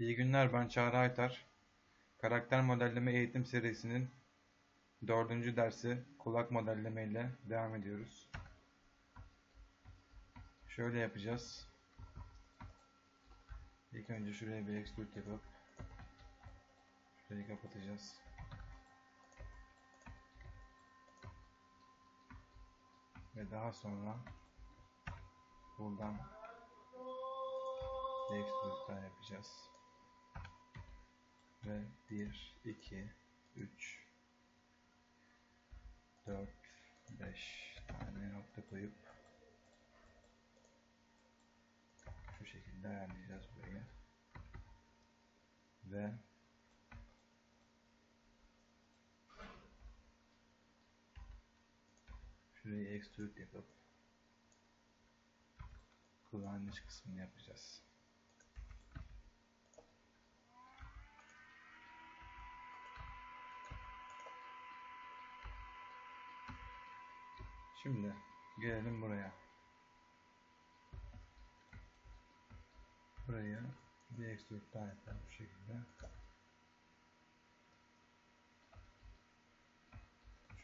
İyi günler ben Çağrı Aytar. Karakter modelleme eğitim serisinin dördüncü dersi kulak modelleme ile devam ediyoruz. Şöyle yapacağız. İlk önce şuraya bir extrude yapıp şurayı kapatacağız. Ve daha sonra buradan bir extrude daha yapacağız. Ve 1, 2, 3, 4, 5 tane nokta koyup şu şekilde ayarlayacağız burayı. Ve şurayı extrude yapıp iç kısmını yapacağız. Şimdi gelelim buraya. Buraya bir extrude daha yapalım bu şekilde.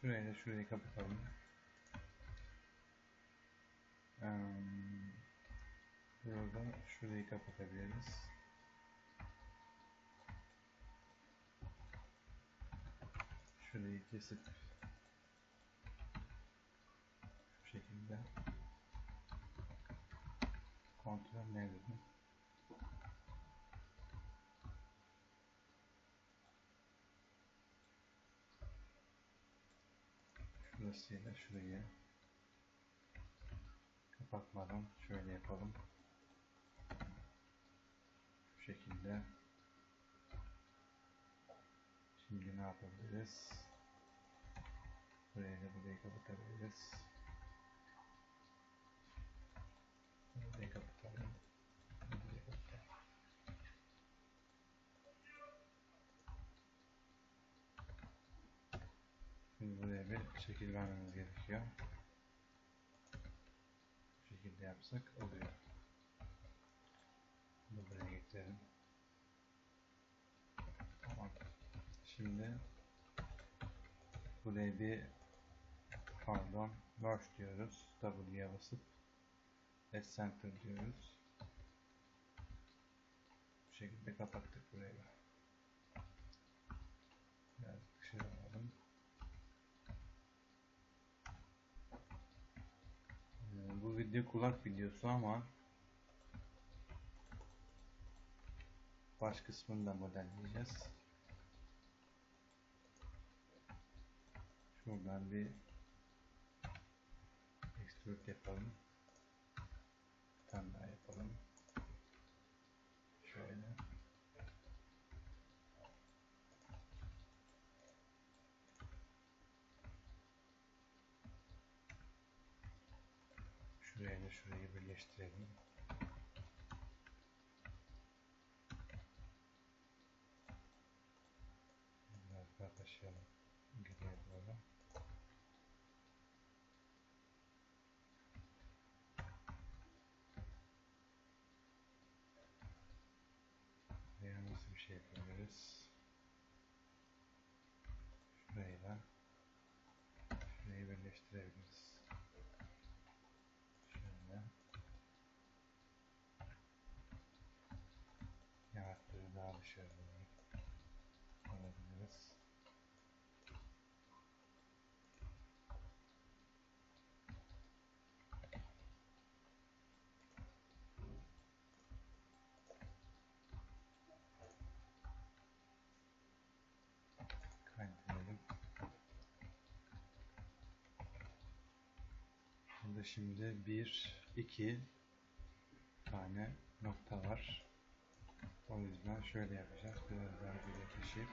Şurayı da şurayı kapatalım. Burada şurayı kapatabiliriz. Şurayı kesip şu şekilde kontrol ne dedim? Şurasıyla şurayı kapatmadan şöyle yapalım. Şu şekilde. Şimdi ne yapabiliriz? Burayı da burayı kapatabiliriz. Burayı kapatalım. Burayı kapatalım. Buraya bir şekil vermemiz gerekiyor. Bu şekilde yapsak oluyor. Bunu buraya getirelim. Tamam. Şimdi buraya bir pardon merge diyoruz. W'ye basıp Let's center diyoruz. Bu şekilde kapattık burayı. Biraz dışarı alalım. Ee, Bu video kulak videosu ama baş kısmını da modelleyeceğiz. Şuradan bir extrude yapalım. Bir tane daha yapalım. Şöyle. Şuraya da şurayı birleştirelim. Biraz daha taşıyalım. Geriye doğru. Veya nasıl bir şey yapabiliriz? Şurayı da şurayı birleştirebiliriz. Şöyle. Doğru alabiliriz. Kaydedelim. Burada şimdi bir, iki tane nokta var. O yüzden şöyle yapacağız. Biraz daha taşıyıp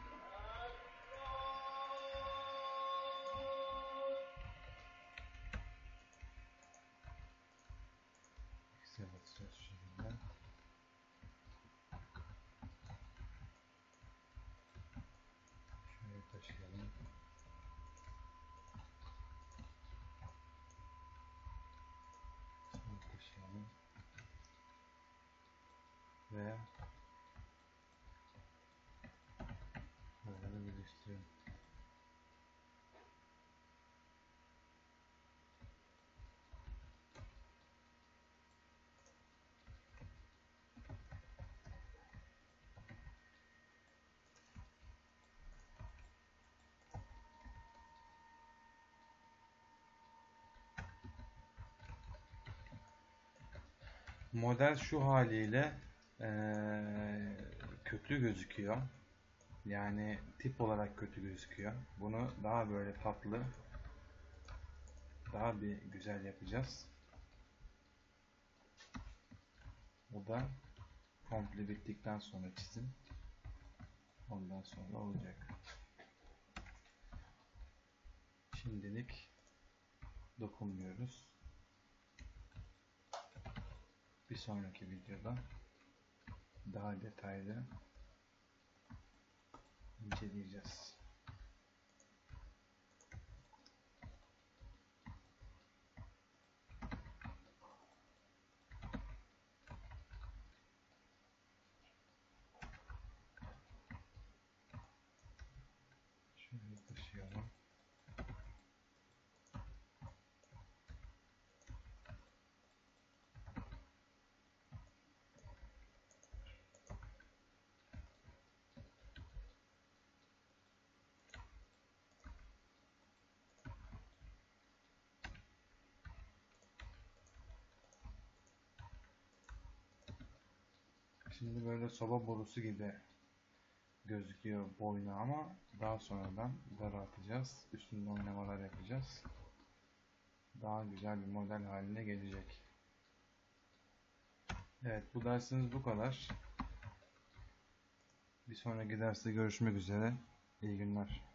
X'e basacağız şu şekilde. Şöyle taşıyalım. Şöyle taşıyalım. Ve Model şu haliyle eee, kötü gözüküyor. Yani tip olarak kötü gözüküyor. Bunu daha böyle tatlı, daha bir güzel yapacağız. Bu da komple bittikten sonra çizim. Ondan sonra olacak. Şimdilik dokunmuyoruz. Bir sonraki videoda daha detaylı inceleyeceğiz. Şöyle taşıyalım. Şimdi böyle soba borusu gibi gözüküyor boynu ama daha sonradan daraltacağız. Üstünde oynamalar yapacağız. Daha güzel bir model haline gelecek. Evet bu dersimiz bu kadar. Bir sonraki derste görüşmek üzere. İyi günler.